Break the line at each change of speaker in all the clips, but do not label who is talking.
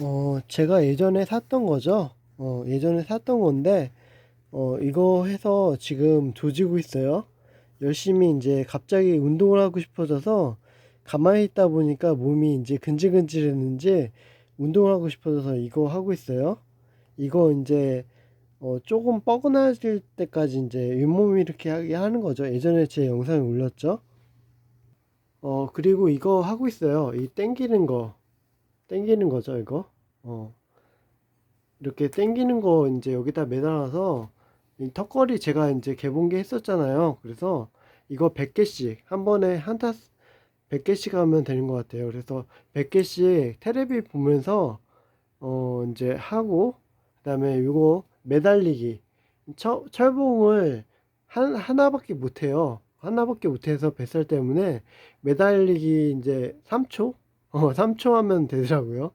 어, 제가 예전에 샀던 거죠. 어, 예전에 샀던 건데, 어, 이거 해서 지금 조지고 있어요. 열심히 이제 갑자기 운동을 하고 싶어져서 가만히 있다 보니까 몸이 이제 근질근질했는지 운동을 하고 싶어져서 이거 하고 있어요. 이거 이제 어, 조금 뻐근해질 때까지 이제 윗몸 이렇게 하는 거죠. 예전에 제 영상에 올렸죠. 어, 그리고 이거 하고 있어요. 이 땡기는 거. 땡기는 거죠, 이거. 어. 이렇게 땡기는 거 이제 여기다 매달아서 이 턱걸이 제가 이제 개봉기 했었잖아요. 그래서 이거 100개씩 한 번에 한타 100개씩 하면 되는 것 같아요. 그래서 100개씩 테레비 보면서 어 이제 하고 그 다음에 이거 매달리기 철, 철봉을 한, 하나밖에 못 해요. 하나밖에 못 해서 뱃살 때문에 매달리기 이제 3초? 어, 3초 하면 되더라고요.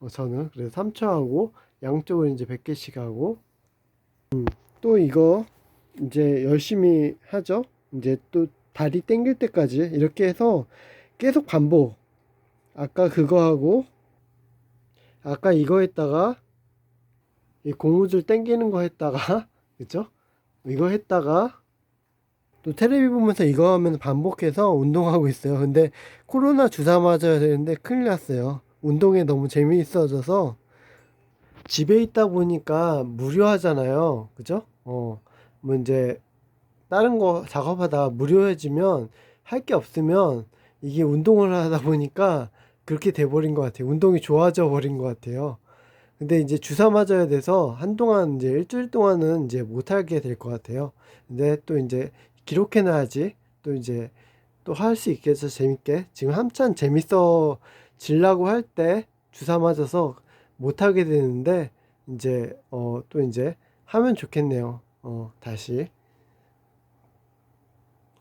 어, 저는 그래서 3초 하고 양쪽을 이제 100개씩 하고 또 이거 이제 열심히 하죠. 이제 또 다리 당길 때까지 이렇게 해서 계속 반복. 아까 그거 하고 아까 이거 했다가 이 고무줄 당기는 거 했다가 그죠? 이거 했다가 또 텔레비 보면서 이거 하면 반복해서 운동하고 있어요. 근데 코로나 주사 맞아야 되는데 큰일 났어요. 운동에 너무 재미있어져서 집에 있다 보니까 무료하잖아요. 그죠? 어, 뭐 이제 다른 거 작업하다 무료해지면 할 게 없으면 이게 운동을 하다 보니까 그렇게 돼버린 것 같아요. 운동이 좋아져 버린 것 같아요. 근데 이제 주사 맞아야 돼서 한동안 이제 일주일 동안은 이제 못하게 될 것 같아요. 근데 또 이제 기록해놔야지 또 이제 또 할 수 있겠죠. 재밌게. 지금 한참 재밌어 질라고 할 때 주사 맞아서 못하게 되는데 이제 어 또 이제 하면 좋겠네요. 어 다시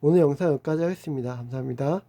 오늘 영상 여기까지 하겠습니다. 감사합니다.